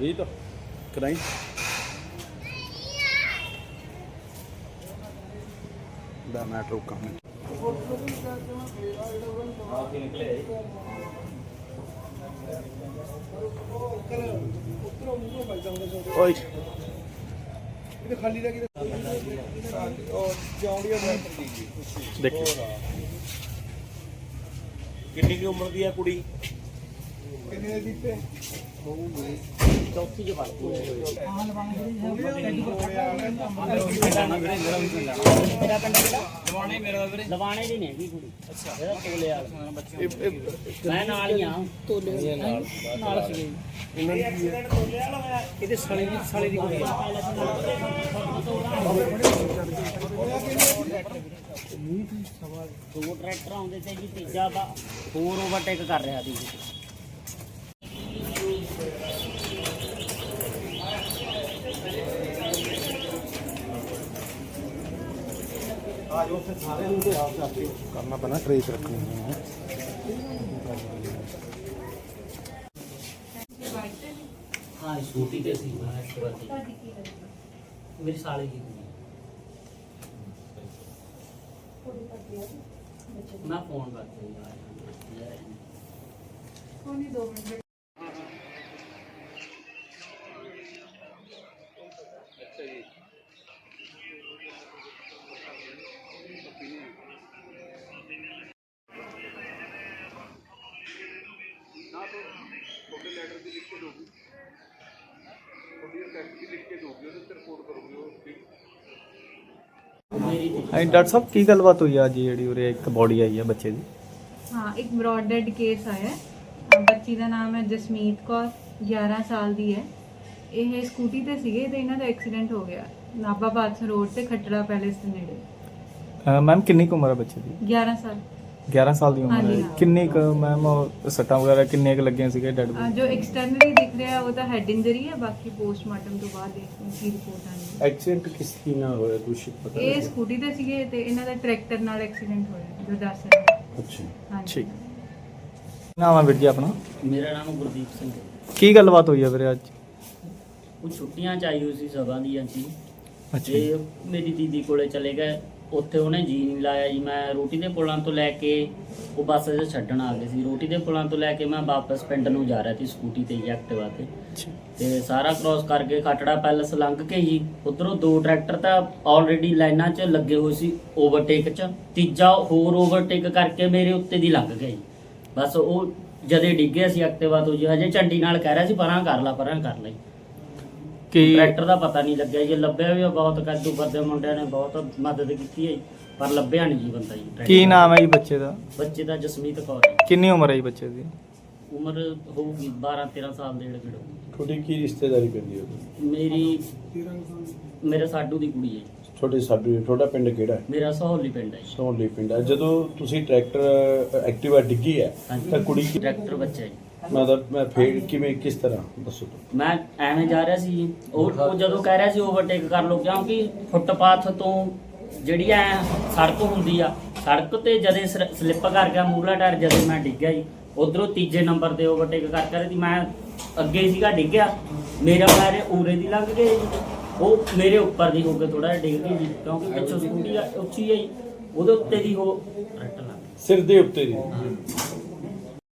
ਰੀਤ ਕਰਾਈ ਦਾ ਮੈਂ ਰੋਕਾਂ ਓਏ। ਇਹ ਖਾਲੀ ਦਾ ਕਿਤੇ ਉਹ ਚੌਂਡੀਆਂ ਦਾ ਦੇਖੋ। ਕਿੰਨੀ ਕੀ ਉਮਰ ਦੀ ਆ ਕੁੜੀ? ਕਿੰਨੇ ਦੇ ਦਿੱਤੇ? ਚੌਥੀ ਚ ਪੜ੍ਹਦੀ ਮੇਰਾ ਪਿੰਡ ਕਿਹੜਾ ਲਵਾਣੇ ਮੇਰਾ ਵੀਰੇ। ਲਵਾਣੇ ਦੀ ਨਹੀਂ ਹੈਗੀ ਕੁੜੀ। ਅੱਛਾ। ਇਹਦਾ ਤੋਲੇ ਵਾਲਾ। ਮੈਂ ਨਾਲ ਹੀ ਆ ਤੋਲੇ ਨਾਲ ਨਾਲ ਸੀ। ਇਹਦੇ ਸਾਲੇ ਦੀ ਸਾਲੇ ਦੀ ਕੁੜੀ ਦੋ ਟਰੈਕਟਰ ਆਉਂਦੇ ਤੇ ਜੀ ਤੀਜਾ ਵਾ ਹੋਰ ਓਵਰਟੇਕ ਕਰ ਰਿਹਾ ਸੀ ਕਰਨਾ ਪੈਣਾ ਟ੍ਰੇਸ ਰੱਖਣੀ ਹੈ ਹਾਂ ਛੋਟੀ ਤੇ ਸੀ ਮੈਂ ਇਸ ਵਾਰ ਦੀ ਮੇਰੀ ਸਾਲੇ ਦੀ ਕੁੜੀ ਮੈਂ ਫੋਨ ਕਰਦਾ ਯਾਰ ਮੇਰੀ ਤੇ ਹਾਂਜੀ ਡਾਕਟਰ ਸਾਹਿਬ ਕੀ ਗੱਲਬਾਤ ਹੋਈ ਆ ਅੱਜ ਜਿਹੜੀ ਉਰੇ ਇੱਕ ਬੋਡੀ ਆਈ ਆ ਬੱਚੇ ਦੀ? ਹਾਂ ਇੱਕ ਬ੍ਰੌਡ ਡੈਡ ਕੇਸ ਆਇਆ। ਹੈ। ਬੱਚੀ ਦਾ ਨਾਮ ਹੈ ਜਸਮੀਤ ਕੌਰ 11 ਸਾਲ ਦੀ ਹੈ। ਇਹ ਸਕੂਟੀ ਤੇ ਸੀਗੇ ਤੇ ਇਹਨਾਂ ਦਾ ਐਕਸੀਡੈਂਟ ਹੋ ਗਿਆ। ਨਾਭਾ ਬਾਦਸ਼ਾਹ ਰੋਡ ਤੇ ਖੱਟੜਾ ਪੈਲੇਸ ਦੇ ਨੇੜੇ। ਮੈਮ ਕਿੰਨੀ ਕੁ ਉਮਰ ਹੈ ਬੱਚੇ ਦੀ? 11 ਸਾਲ। 11 ਸਾਲ ਦੀ ਉਮਰ ਹੈ। ਕਿੰਨੀ ਕੁ ਮੈਮ ਸੱਟਾਂ ਵਗੈਰਾ ਕਿੰਨੇ ਕੁ ਲੱਗੀਆਂ ਸੀਗੇ ਡੈਡ ਅਹ ਜੋ ਐਕਸਟਰਨਲੀ ਦਿਖ ਰਿਹਾ ਉਹ ਤਾਂ ਹੈਡ ਇੰਜਰੀ ਹੈ ਬਾਕੀ ਪੋਸਟਮਾਰਟਮ ਤੋਂ ਬਾਅਦ ਦੇਖਦੇ ਕੀ ਰਿਪੋਰਟ ਆਣੀ ਐਕਸੀਡੈਂਟ ਕਿਸ ਕੀ ਨਾਲ ਹੋਇਆ ਕੁਛ ਪਤਾ ਇਹ ਸਕੂਟੀ ਤੇ ਸੀਗੇ ਤੇ ਇਹਨਾਂ ਦਾ ਟਰੈਕਟਰ ਨਾਲ ਐਕਸੀਡੈਂਟ ਹੋਇਆ ਜੋ ਦੱਸ ਰਹੇ ਅੱਛਾ ਠੀਕ। ਨਾਮ ਆ ਵੀਰ ਜੀ ਆਪਣਾ? ਮੇਰਾ ਨਾਮ ਗੁਰਦੀਪ ਸਿੰਘ ਹੈ। ਕੀ ਗੱਲਬਾਤ ਹੋਈ ਆ ਵੀਰੇ ਅੱਜ? ਉਹ ਛੁੱਟੀਆਂ ਚ ਆਈ ਹੋਈ ਸੀ ਸਭਾ ਦੀਆਂ ਅੱਛਾ ਜੀ। ਤੇ ਮੇਰੀ ਦੀਦੀ ਕੋਲੇ ਚਲੇ ਗਏ। ਉੱਥੇ ਉਹਨੇ ਜੀ ਨਹੀਂ ਲਾਇਆ ਜੀ ਮੈਂ ਰੋਟੀ ਦੇ ਪੁਲਾਂ ਤੋਂ ਲੈ ਕੇ ਉਹ ਬੱਸ 'ਚ ਛੱਡਣ ਆ ਗਏ ਸੀ। ਰੋਟੀ ਦੇ ਪੁਲਾਂ ਤੋਂ ਲੈ ਕੇ ਮੈਂ ਵਾਪਸ ਪਿੰਡ ਨੂੰ ਜਾ ਰਿਹਾ ਸੀ ਸਕੂਟੀ ਤੇ ਜੀ ਐਕਟਿਵਾ ਤੇ। ਤੇ ਸਾਰਾ ਕ੍ਰਾਸ ਕਰਕੇ ਖਟੜਾ ਪੈਲਸ ਲੰਘ ਕੇ ਜੀ ਉਧਰੋਂ ਦੋ ਟਰੈਕਟਰ ਤਾਂ ਆਲਰੇਡੀ ਲਾਈਨਾਂ 'ਚ ਲੱਗੇ ਹੋਏ ਸੀ ਓਵਰਟੇਕ 'ਚ। ਤੀਜਾ ਹੋਰ ਓਵਰਟੇਕ ਕਰਕੇ ਮੇਰੇ ਉੱਤੇ ਦੀ ਲੰਘ ਗਿਆ ਜੀ। ਬਸ ਉਹ ਜਦੇ ਡਿੱਗੇ ਸੀ ਐਕਟਿਵਾ ਤੋਂ ਜੀ ਹਜੇ ਝੰਡੀ ਨਾਲ ਕਹਿ ਰਿਹਾ ਸੀ ਪਰਾਂ ਕਰ ਲਾ ਪਰਾਂ ਕਰ ਲਈ ਕੀ ਟਰੈਕਟਰ ਦਾ ਪਤਾ ਨਹੀਂ ਲੱਗਿਆ ਜੀ ਲੱਭਿਆ ਵੀ ਆ, ਬਹੁਤ ਕੱਦੂ ਕਰਦੇ ਮੁੰਡਿਆਂ ਨੇ ਬਹੁਤ ਮਦਦ ਕੀਤੀ ਹੈ ਜੀ, ਪਰ ਲੱਭਿਆ ਨਹੀਂ ਜੀ ਬੰਦਾ ਜੀ। ਕੀ ਨਾਮ ਹੈ ਜੀ ਬੱਚੇ ਦਾ ਬੱਚੇ ਦਾ ਜਸਮੀਤ ਕੌਰ ਹੈ ਕਿੰਨੀ ਉਮਰ ਹੈ ਜੀ ਬੱਚੇ ਦੀ ਉਮਰ ਹੋਊਗੀ 12 13 ਸਾਲ ਦੇ ਜਿਹੜੇ ਤੁਹਾਡੀ ਕੀ ਰਿਸ਼ਤੇਦਾਰੀ ਪੈਂਦੀ ਹੈ ਮੇਰੀ ਮੇਰੇ ਸਾਡੂ ਦੀ ਕੁੜੀ ਹੈ। ਤੁਹਾਡੇ ਸਾਡੂ ਤੁਹਾਡਾ ਪਿੰਡ ਕਿਹੜਾ ਹੈ ਮੇਰਾ ਸਹੌਲੀ ਪਿੰਡ ਹੈ ਜੀ। ਸੋਹਣਲੀ ਪਿੰਡ ਹੈ ਜਦੋਂ ਤੁਸੀਂ ਟਰੈਕਟਰ ਐਕਟਿਵਾ ਡਿੱਗੀ ਹੈ। ਤਾਂ ਕੁੜੀ ਕੀ ਟਰੈਕਟਰ ਬੱਚਾ ਜੀ ਮਤਲਬ ਮੈਂ ਫੇਰ ਕਿਵੇਂ ਕਿਸ ਤਰ੍ਹਾਂ ਦੱਸੋ। ਮੈਂ ਐਵੇਂ ਜਾ ਰਿਹਾ ਸੀ ਜੀ, ਉਹ ਉਹ ਜਦੋਂ ਕਹਿ ਰਿਹਾ ਸੀ ਓਵਰਟੇਕ ਕਰ ਲਓ ਕਿਉਂਕਿ ਫੁੱਟਪਾਥ ਤੋਂ ਜਿਹੜੀ ਐ ਸੜਕ ਹੁੰਦੀ ਆ ਸੜਕ ਤੇ ਜਦੇ ਸਲਿੱਪ ਕਰ ਗਿਆ ਮੂਹਰਲਾ ਟਾਇਰ ਜਦੇ ਮੈਂ ਡਿੱਗਿਆ ਜੀ ਉਧਰੋਂ ਤੀਜੇ ਨੰਬਰ ਤੇ ਓਵਰਟੇਕ ਕਰ ਕਰ ਸੀ ਮੈਂ ਅੱਗੇ ਸੀਗਾ ਡਿੱਗਿਆ ਮੇਰਾ ਪੈਰ ਉਰੇ ਦੀ ਲੰਘ ਗਏ ਜੀ ਉਹ ਮੇਰੇ ਉੱਪਰ ਦੀ ਹੋ ਕੇ ਥੋੜਾ ਜਿਹਾ ਡਿੱਗ ਗਈ ਜੀ ਕਿਉਂਕਿ ਪਿੱਛੋਂ ਸਕੂਟੀ ਆ ਉੱਚੀ ਆਈ ਉਹਦੇ ਉੱਤੇ ਦੀ ਹੋ ਰੱਟ ਲੱਗ ਗਈ। ਸਿਰ ਦੇ ਉੱਤੇ ਦੀ।